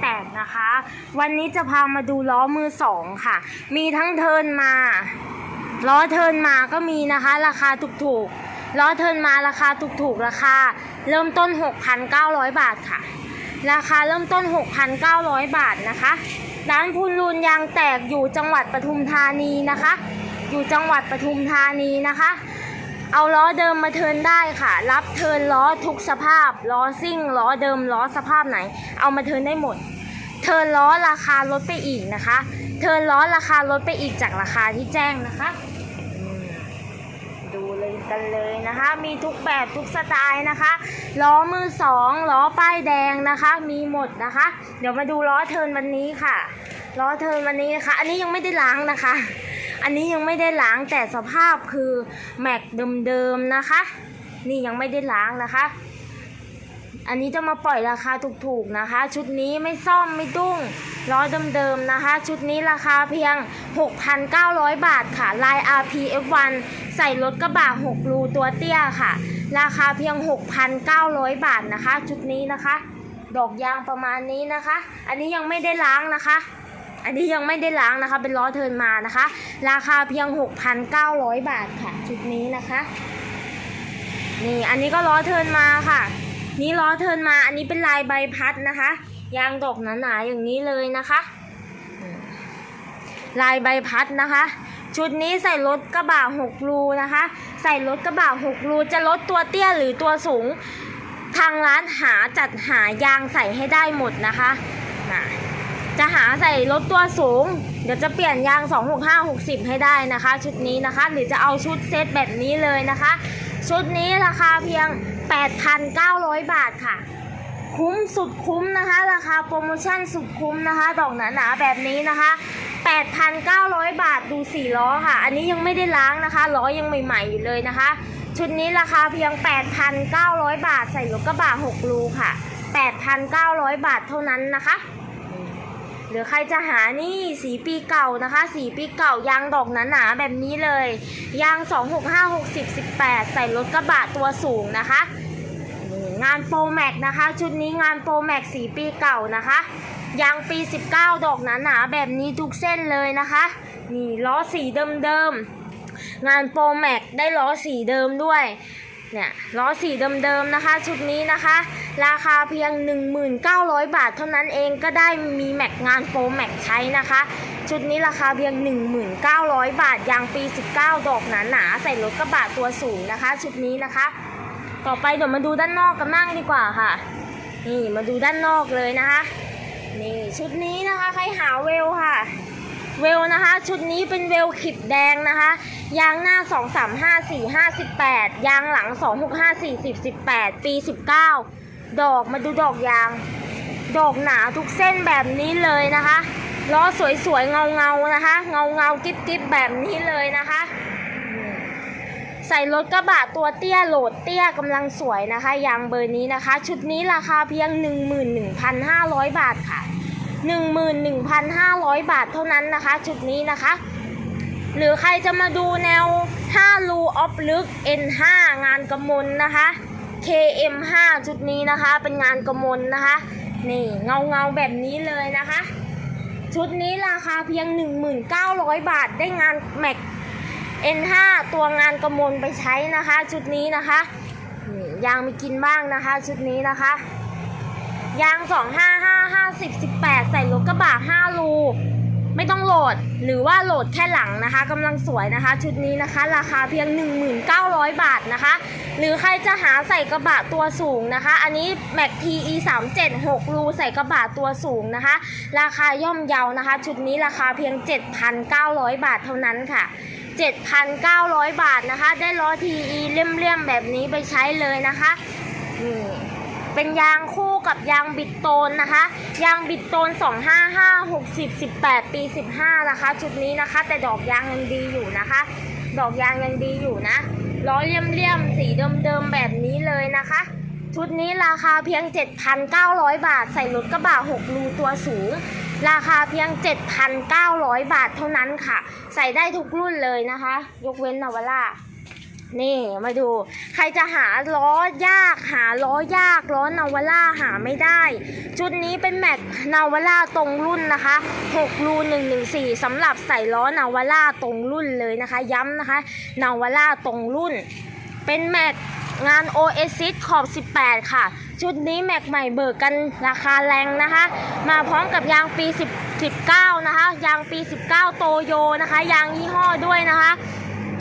แตกนะคะ วันนี้จะพามาดูล้อมือสองค่ะ มีทั้งเทินมาล้อเทินมาก็มีนะคะ ราคาถูกๆล้อเทินมาราคาถูกๆราคา เริ่มต้น 6,900 บาทค่ะ ราคาเริ่มต้น 6,900 บาทนะคะร้านพูนรูนยางแตกอยู่จังหวัดปทุมธานีนะคะ อยู่จังหวัดปทุมธานีนะคะ เอาล้อเดิมมาเทินได้ค่ะ รับเทินล้อทุกสภาพ ล้อซิ่งล้อเดิมล้อสภาพไหน เอามาเทินได้หมด เทินล้อราคาลดไปอีกนะคะ เทินล้อราคาลดไปอีกจากราคาที่แจ้งนะคะดูเลยกันเลยนะคะ มีทุกแบบทุกสไตล์นะคะ ล้อมือสองล้อป้ายแดงนะคะ มีหมดนะคะ เดี๋ยวมาดูล้อเทินวันนี้ค่ะ ล้อเทินวันนี้นะคะ อันนี้ยังไม่ได้ล้างนะคะ อันนี้ยังไม่ได้ล้างแต่สภาพคือแม็กเดิมๆนะคะ นี่ยังไม่ได้ล้างนะคะ อันนี้จะมาปล่อยราคาถูกๆนะคะ ชุดนี้ไม่ซ่อมไม่ดุ้งล้อเดิมๆนะคะ ชุดนี้ราคาเพียง 6,900 บาทค่ะลาย RPF1 ใส่รถกระบะ6รูตัวเตี้ยค่ะ ราคาเพียง 6,900 บาทนะคะ ชุดนี้นะคะ ดอกยางประมาณนี้นะคะ อันนี้ยังไม่ได้ล้างนะคะ อันนี้ยังไม่ได้ล้างนะคะ เป็นล้อเทินมานะคะ ราคาเพียง 6,900 บาทค่ะชุดนี้นะคะ นี่อันนี้ก็ล้อเทินมาค่ะ นี่ล้อเทินมา อันนี้เป็นลายใบพัดนะคะ ยางดอกหนาๆอย่างนี้เลยนะคะ ลายใบพัดนะคะ ชุดนี้ใส่รถกระบะหกรูนะคะ ใส่รถกระบะหกรูจะลดตัวเตี้ยหรือตัวสูง ทางร้านหาจัดหายางใส่ให้ได้หมดนะคะ จะหาใส่รถตัวสูง เดี๋ยวจะเปลี่ยนยาง 265 60 ให้ได้นะคะ ชุดนี้นะคะ หรือจะเอาชุดเซตแบบนี้เลยนะคะ ชุดนี้ราคาเพียง 8,900 บาทค่ะ คุ้มสุดคุ้มนะคะ ราคาโปรโมชั่นสุดคุ้มนะคะ ดอกหนาๆแบบนี้นะคะ 8,900 บาทดูสี่ล้อค่ะ อันนี้ยังไม่ได้ล้างนะคะล้อยังใหม่ๆอยู่เลยนะคะ ชุดนี้ราคาเพียง 8,900 บาทใส่รถกระบะ6รูค่ะ 8,900 บาทเท่านั้นนะคะ หรือใครจะหานี่สีปีเก่านะคะ สีปีเก่ายางดอกหนาๆแบบนี้เลยยาง 265 60 18 ใส่รถกระบะตัวสูงนะคะงานโปรแม็กนะคะ ชุดนี้งานโปรแม็กสีปีเก่านะคะยางปี 19 ดอกหนาๆแบบนี้ทุกเส้นเลยนะคะ นี่ล้อสีเดิมๆงานโปรแม็กได้ล้อสีเดิมด้วย เนี่ยล้อสีเดิมๆนะคะชุดนี้นะคะ ราคาเพียง 1900 บาทเท่านั้นเองก็ได้มีแม็กงานโปรแม็กใช้นะคะ ชุดนี้ราคาเพียง 1900 บาทยางปี 19 ดอกหนาๆใส่รถกระบะตัวสูงนะคะ ชุดนี้นะคะ ต่อไปเดี๋ยวมาดูด้านนอกกันบ้างดีกว่าค่ะ นี่มาดูด้านนอกเลยนะคะนี่ชุดนี้นะคะใครหาเวลค่ะ เวลนะคะ ชุดนี้เป็นเวลขิบแดงนะคะ ยางหน้า 2 3 5 4 5 18 ยางหลัง 2 6 5 4 10 18 ปี 19 ดอกมาดูดอกยาง ดอกหนาทุกเส้นแบบนี้เลยนะคะล้อสวยๆเงาๆนะคะ เงาเงาๆกิ๊บแบบนี้เลยนะคะ ใส่รถกระบะตัวเตี้ยโหลดเตี้ยกำลังสวยนะคะ ยางเบอร์นี้นะคะ ชุดนี้ราคาเพียง 11,500 บาทค่ะ 11,500 บาทเท่านั้นนะคะ ชุดนี้นะคะ หรือใครจะมาดูแนว 5 รูออฟลึก N5 งานกระมลนะคะ KM5 ชุดนี้นะคะ เป็นงานกระมลนะคะ นี่เงาเงาแบบนี้เลยนะคะ ชุดนี้ราคาเพียง 1900 บาทได้งานแม็ก N5 ตัวงานกระมลไปใช้นะคะ ชุดนี้นะคะนี่ยางมีกินบ้างนะคะ ชุดนี้นะคะ ยาง 255 50 18 ใส่รถกระบะ5รู ไม่ต้องโหลดหรือว่าโหลดแค่หลังนะคะกำลังสวยนะคะ ชุดนี้นะคะ ราคาเพียง 1900 บาทนะคะ หรือใครจะหาใส่กระบะตัวสูงนะคะ อันนี้ Mac TE 3 7 6รูใส่กระบะตัวสูงนะคะ ราคาย่อมเยานะคะ ชุดนี้ราคาเพียง 7,900 บาทเท่านั้นค่ะ7,900 บาทนะคะ ได้ล้อ TE เลี่ยมๆแบบนี้ไปใช้เลยนะคะนี่ เป็นยางคู่กับยางบิดโตนนะคะ ยางบิดโตน 255 60 18 ปี 15 นะคะ ชุดนี้นะคะ แต่ดอกยางยังดีอยู่นะคะ ดอกยางยังดีอยู่นะล้อเลี่ยมๆสีเดิมๆแบบนี้เลยนะคะ ชุดนี้ราคาเพียง 7,900 บาท ใส่รถกระบะ6รูตัวสูง ราคาเพียง 7,900 บาทเท่านั้นค่ะ ใส่ได้ทุกรุ่นเลยนะคะ ยกเว้นนาวาร่า นี่มาดู ใครจะหาล้อยาก หาล้อยากล้อนาวาร่าหาไม่ได้ ชุดนี้เป็นแม็กนาวาร่าตรงรุ่นนะคะ6รู114สำหรับใส่ล้อนาวาร่าตรงรุ่นเลยนะคะ ย้ำนะคะนาวาร่าตรงรุ่น เป็นแม็กงาน Oasis ขอบ 18 ค่ะ ชุดนี้แม็กใหม่เบิกกันราคาแรงนะคะ มาพร้อมกับยางปี10 19 นะคะ ยางปี 19 โตโยนะคะ ยางยี่ห้อด้วยนะคะ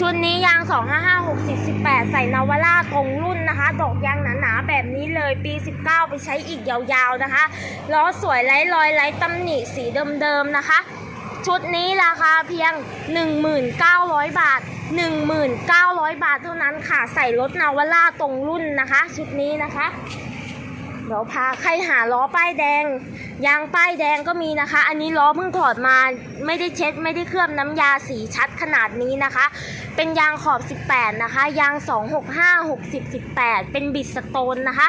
ชุดนี้ยาง 255 60 18 ใส่นาวาร่าตรงรุ่นนะคะ ดอกยางหนาๆแบบนี้เลยปี 19 ไปใช้อีกยาวๆนะคะ ล้อสวยไร้รอยไร้ตำหนิสีเดิมๆนะคะ ชุดนี้ราคาเพียง 1,900 บาท 1,900 บาทเท่านั้นค่ะ ใส่รถนาวาร่าตรงรุ่นนะคะ ชุดนี้นะคะ เดี๋ยวพาใครหาล้อป้ายแดง ยางป้ายแดงก็มีนะคะ อันนี้ล้อเพิ่งถอดมาไม่ได้เช็ดไม่ได้เคลือบน้ำยาสีชัดขนาดนี้นะคะ เป็นยางขอบ 18 นะคะ ยาง 265 60 18 เป็นบิดสโตนนะคะ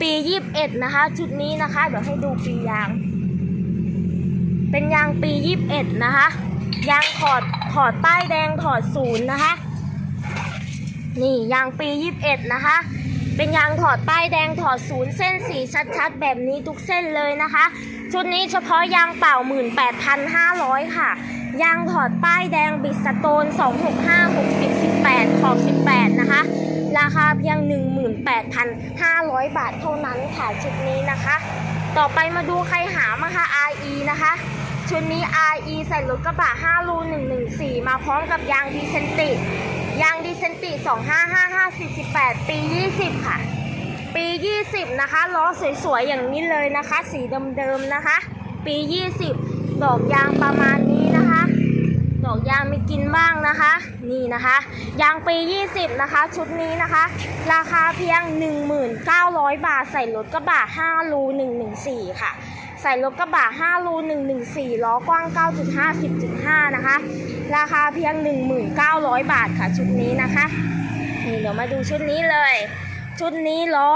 ปี 21 นะคะ ชุดนี้นะคะ เดี๋ยวให้ดูปียาง เป็นยางปี 21 นะคะ ยางถอดถอดป้ายแดงถอดศูนย์นะคะ นี่ยางปี 21 นะคะ เป็นยางถอดป้ายแดงถอดศูนย์เส้นสีชัดๆ แบบนี้ทุกเส้นเลยนะคะ ชุดนี้เฉพาะยางเปล่า 18,500 ค่ะ ยางถอดป้ายแดงบิดสโตน 265 60 18 ขอบ 18 นะคะ ราคาเพียง 18,500 บาทเท่านั้นค่ะชุดนี้นะคะ ต่อไปมาดูใครหามาค่ะ RE นะคะชุดนี้ RE ใส่รถกระบะ5รู114 มาพร้อมกับยางดีเซนติ ยางดีเซนติ255 48 ปี 20 ค่ะ ปี 20 นะคะ ล้อสวยๆ อย่างนี้เลยนะคะ สีเดิมๆ นะคะ ปี 20 ดอกยางประมาณนี้นะคะ ดอกยางมีกินบ้างนะคะ นี่นะคะ ยางปี 20 นะคะ ชุดนี้นะคะ ราคาเพียง 1,900บาท ใส่รถกระบะ5รู114 ค่ะ ใส่รถกระบะ5รู114 ล้อกว้าง 9.5 10.5 นะคะ ราคาเพียง 1,900 บาทค่ะชุดนี้นะคะ นี่เดี๋ยวมาดูชุดนี้เลย ชุดนี้ล้อ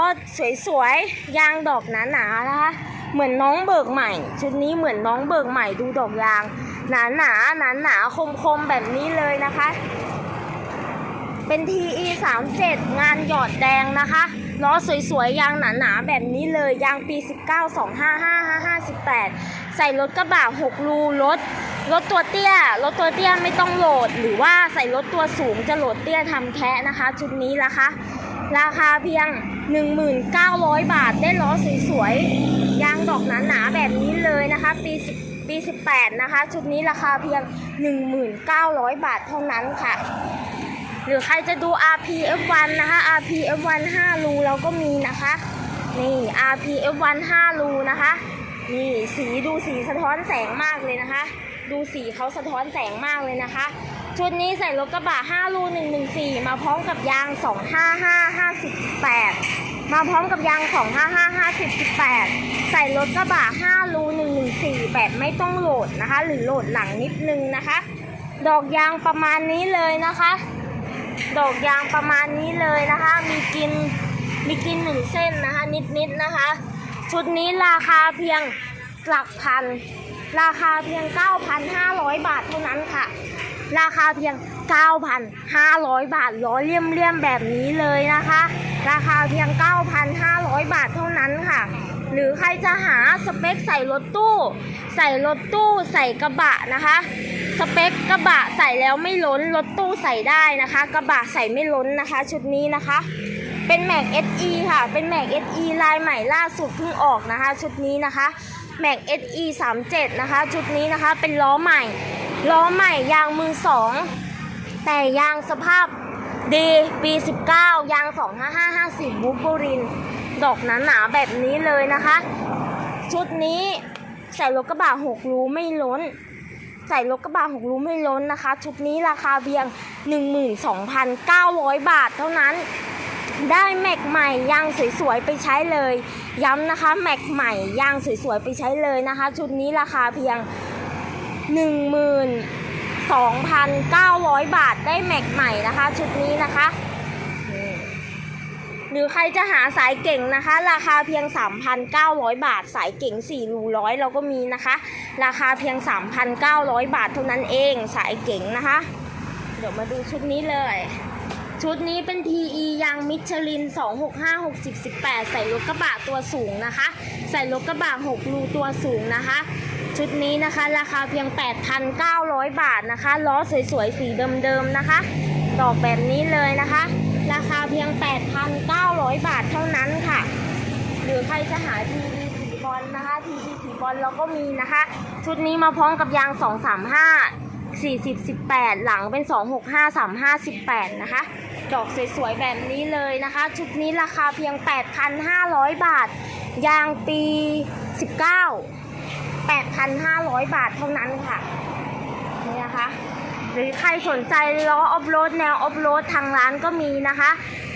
สวยๆ ยางดอกหนาๆนะคะ เหมือนน้องเบิกใหม่ ชุดนี้เหมือนน้องเบิกใหม่ดูดอกยาง หนาหนาหนาหนาๆคมๆแบบนี้เลยนะคะ เป็น TE 3 7งานหยอดแดงนะคะล้อสวยๆ ยางหนาๆ แบบนี้เลยยางปี 19 255 58 ใส่รถกระบะ6รูรถรถตัวเตี้ยรถตัวเตี้ยไม่ต้องโหลด หรือว่าใส่รถตัวสูงจะโหลดเตี้ยทำแคะนะคะ ชุดนี้นะคะ ราคาเพียง 1,900 บาทได้ล้อสวยๆ ยางดอกหนาๆ แบบนี้เลยนะคะ ปีปี 18 นะคะ ชุดนี้ราคาเพียง 1,900 บาทเท่านั้นค่ะ หรือใครจะดู RPF1 นะคะ RPF1 5รูเราก็มีนะคะ นี่ RPF1 5รูนะคะ นี่สีดูสีสะท้อนแสงมากเลยนะคะ ดูสีเขาสะท้อนแสงมากเลยนะคะ ชุดนี้ใส่รถกระบะ5รู114 มาพร้อมกับยาง 255 50มาพร้อมกับยาง 255518 ใส่รถกระบะ5รู114 แบบไม่ต้องโหลดนะคะ หรือโหลดหลังนิดนึงนะคะดอกยางประมาณนี้เลยนะคะ ดอกยางประมาณนี้เลยนะคะ มีกินมีกินหนึ่งเส้นนะคะ นิดๆนะคะ ชุดนี้ราคาเพียงหลักพัน ราคาเพียง 9,500 บาทเท่านั้นค่ะ ราคาเพียง 9,500 บาทล้อเลี่ยมๆแบบนี้เลยนะคะ ราคาเพียง 9,500 บาทเท่านั้นค่ะ หรือใครจะหาสเปคใส่รถตู้ ใส่รถตู้ใส่กระบะนะคะ สเปคกระบะใส่แล้วไม่ล้น รถตู้ใส่ได้นะคะ กระบะใส่ไม่ล้นนะคะ ชุดนี้นะคะ เป็นแม็ก SE ค่ะ เป็นแม็ก SE ลายใหม่ล่าสุดเพิ่งออกนะคะ ชุดนี้นะคะแม็ก SE 37นะคะ ชุดนี้นะคะเป็นล้อใหม่ล้อใหม่ยางมือสองแต่ยางสภาพดีปี 19 ยาง 25550บูบูริน ดอกหนาๆแบบนี้เลยนะคะ ชุดนี้ใส่รถกระบะ6รูไม่ล้น ใส่รถกระบะ6รูไม่ล้นนะคะ ชุดนี้ราคาเพียง 12,900 บาทเท่านั้น ได้แม็กใหม่ยางสวยๆไปใช้เลย ย้ำนะคะแม็กใหม่ยางสวยๆไปใช้เลยนะคะ ชุดนี้ราคาเพียง12,900 บาทได้แม็กใหม่นะคะ ชุดนี้นะคะ หรือใครจะหาสายเก่งนะคะ ราคาเพียง 3,900 บาท สายเก่ง4รูร้อยเราก็มีนะคะ ราคาเพียง 3,900 บาทเท่านั้นเองสายเก่งนะคะ เดี๋ยวมาดูชุดนี้เลย ชุดนี้เป็น PE ยางมิชลิน 265 60 18 ใส่รถกระบะตัวสูงนะคะ ใส่รถกระบะ6รูตัวสูงนะคะชุดนี้นะคะราคาเพียง 8,900 บาทนะคะ ล้อสวยๆ สีเดิมๆนะคะ ดอกแบบนี้เลยนะคะ ราคาเพียง 8,900 บาทเท่านั้นค่ะ หรือใครจะหา TV สีบอลนะคะ TV สีบอลเราก็มีนะคะ ชุดนี้มาพร้อมกับยาง 235 40 18 หลังเป็น 265 35 18 นะคะ ดอกสวยๆ แบบนี้เลยนะคะ ชุดนี้ราคาเพียง 8,500 บาท ยางปี 19 8,500 บาทเท่านั้นค่ะ นี่นะคะ หรือใครสนใจล้อออฟโรดแนวออฟโรดทางร้านก็มีนะคะ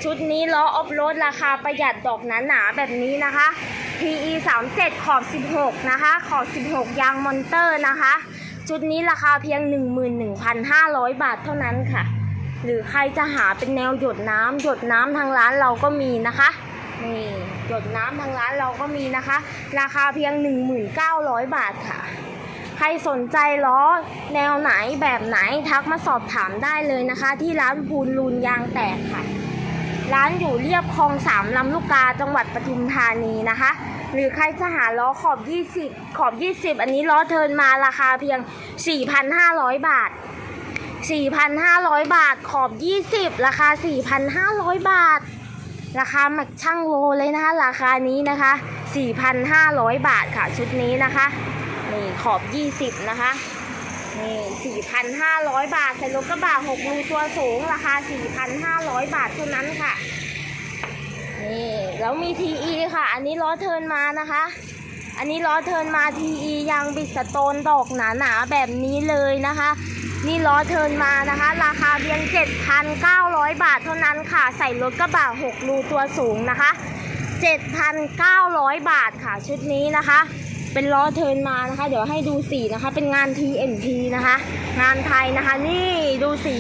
ชุดนี้ล้อออฟโรดราคาประหยัดดอกหนาๆแบบนี้นะคะ PE 37 ขอบ 16 นะคะ ขอบ 16 ยางมอนเตอร์นะคะ ชุดนี้ราคาเพียง 11,500 บาทเท่านั้นค่ะ หรือใครจะหาเป็นแนวหยดน้ำหยดน้ำทางร้านเราก็มีนะคะนี่หยดน้ำทางร้านเราก็มีนะคะ ราคาเพียง 1,900 บาทค่ะ ใครสนใจล้อแนวไหนแบบไหนทักมาสอบถามได้เลยนะคะ ที่ร้านพูนลูนยางแตกค่ะ ร้านอยู่เรียบคลองสามลำลูกกาจังหวัดปทุมธานีนะคะ หรือใครจะหาล้อขอบ 20 ขอบ 20 อันนี้ล้อเทินมาราคาเพียง 4,500 บาท 4,500 บาทขอบ 20 ราคา 4,500 บาท ราคาหมักช่างโลเลยนะคะ ราคานี้นะคะ 4,500 บาทค่ะชุดนี้นะคะ นี่ขอบ 20 นะคะ นี่ 4,500 บาท ใส่รถกระบะ6รูตัวสูง ราคา 4,500 บาทเท่านั้นค่ะ นี่แล้วมี TE ค่ะ อันนี้ล้อเทินมานะคะ อันนี้ล้อเทินมา TE ยางบิดสโตนดอกหนาๆแบบนี้เลยนะคะนี่ล้อเทินมานะคะ ราคาเพียง 7,900 บาทเท่านั้นค่ะ ใส่รถกระบะ6รูตัวสูงนะคะ 7,900 บาทค่ะชุดนี้นะคะ เป็นล้อเทินมานะคะ เดี๋ยวให้ดูสีนะคะ เป็นงาน TNT นะคะ งานไทยนะคะ นี่ดูสี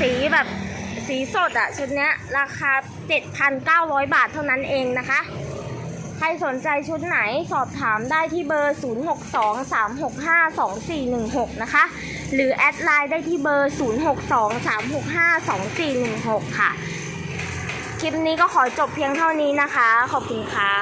สีแบบสีสดอะชุดนี้ราคา 7,900 บาทเท่านั้นเองนะคะ ใครสนใจชุดไหนสอบถามได้ที่เบอร์ 0623652416 นะคะ หรือแอดไลน์ได้ที่เบอร์ 0623652416 ค่ะ คลิปนี้ก็ขอจบเพียงเท่านี้นะคะ ขอบคุณค่ะ